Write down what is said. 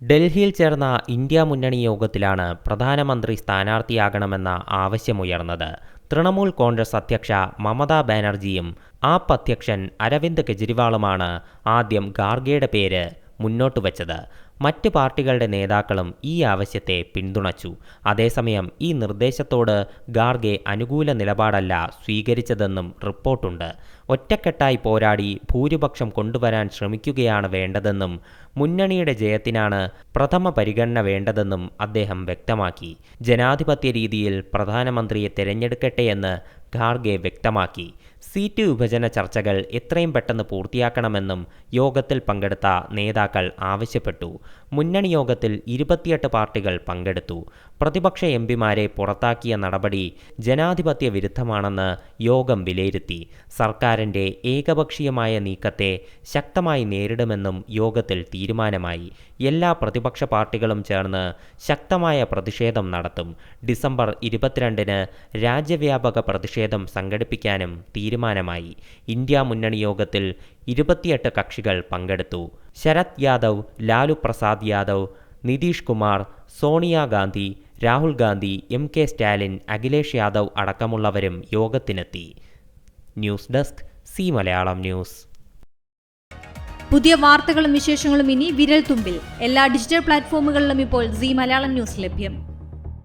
ഡൽഹിയിൽ ചേർന്ന ഇന്ത്യ മുന്നണി യോഗത്തിലാണ് പ്രധാനമന്ത്രി സ്ഥാനാർത്ഥിയാകണമെന്ന ആവശ്യമുയർന്നത്. തൃണമൂൽ കോൺഗ്രസ് അധ്യക്ഷ മമതാ ബാനർജിയും ആപ്പ് അധ്യക്ഷൻ അരവിന്ദ് കെജ്രിവാളുമാണ് ആദ്യം ഗാർഗയുടെ പേര് മുന്നോട്ട് വച്ചത് മറ്റ് പാർട്ടികളുടെ നേതാക്കളും ഈ ആവശ്യത്തെ പിന്തുണച്ചു. അതേസമയം ഈ നിർദ്ദേശത്തോട് ഗാർഗെ അനുകൂല നിലപാടല്ല സ്വീകരിച്ചതെന്നും റിപ്പോർട്ടുണ്ട്. ഒറ്റക്കെട്ടായി പോരാടി ഭൂരിപക്ഷം കൊണ്ടുവരാൻ ശ്രമിക്കുകയാണ് വേണ്ടതെന്നും മുന്നണിയുടെ ജയത്തിനാണ് പ്രഥമ പരിഗണന വേണ്ടതെന്നും അദ്ദേഹം വ്യക്തമാക്കി. ജനാധിപത്യ രീതിയിൽ പ്രധാനമന്ത്രിയെ തിരഞ്ഞെടുക്കട്ടെയെന്ന് ഖാർഗെ വ്യക്തമാക്കി. സീറ്റ് വിഭജന ചർച്ചകൾ എത്രയും പെട്ടെന്ന് പൂർത്തിയാക്കണമെന്നും യോഗത്തിൽ പങ്കെടുത്ത നേതാക്കൾ ആവശ്യപ്പെട്ടു. മുന്നണി യോഗത്തിൽ ഇരുപത്തിയെട്ട് പാർട്ടികൾ പങ്കെടുത്തു. പ്രതിപക്ഷ എം പിമാരെ പുറത്താക്കിയ നടപടി ജനാധിപത്യ വിരുദ്ധമാണെന്ന് യോഗം വിലയിരുത്തി. സർക്കാരിന്റെ ഏകപക്ഷീയമായ നീക്കത്തെ ശക്തമായി നേരിടുമെന്നും യോഗത്തിൽ തീരുമാനമായി. എല്ലാ പ്രതിപക്ഷ പാർട്ടികളും ചേർന്ന് ശക്തമായ പ്രതിഷേധം നടത്തും. ഡിസംബർ ഇരുപത്തിരണ്ടിന് രാജ്യവ്യാപക പ്രതിഷേധം സംഘടിപ്പിക്കാനും തീരുമാനമായി. ഇന്ത്യ മുന്നണി യോഗത്തിൽ ഇരുപത്തിയെട്ട് കക്ഷികൾ പങ്കെടുത്തു. ശരത് യാദവ് ലാലു പ്രസാദ് യാദവ് നിതീഷ് കുമാർ സോണിയാഗാന്ധി രാഹുൽ ഗാന്ധി എം കെ സ്റ്റാലിൻ അഖിലേഷ് യാദവ് അടക്കമുള്ളവരും യോഗത്തിനെത്തി. News desk C Malayalam news. പുതിയ വാർത്തകളും വിശേഷങ്ങളും ഇനി വിരൽ തുമ്പിൽ എല്ലാ ഡിജിറ്റൽ പ്ലാറ്റ്ഫോമുകളിലും ഇപ്പോൾ സി മലയാളം ന്യൂസ് ലഭ്യം.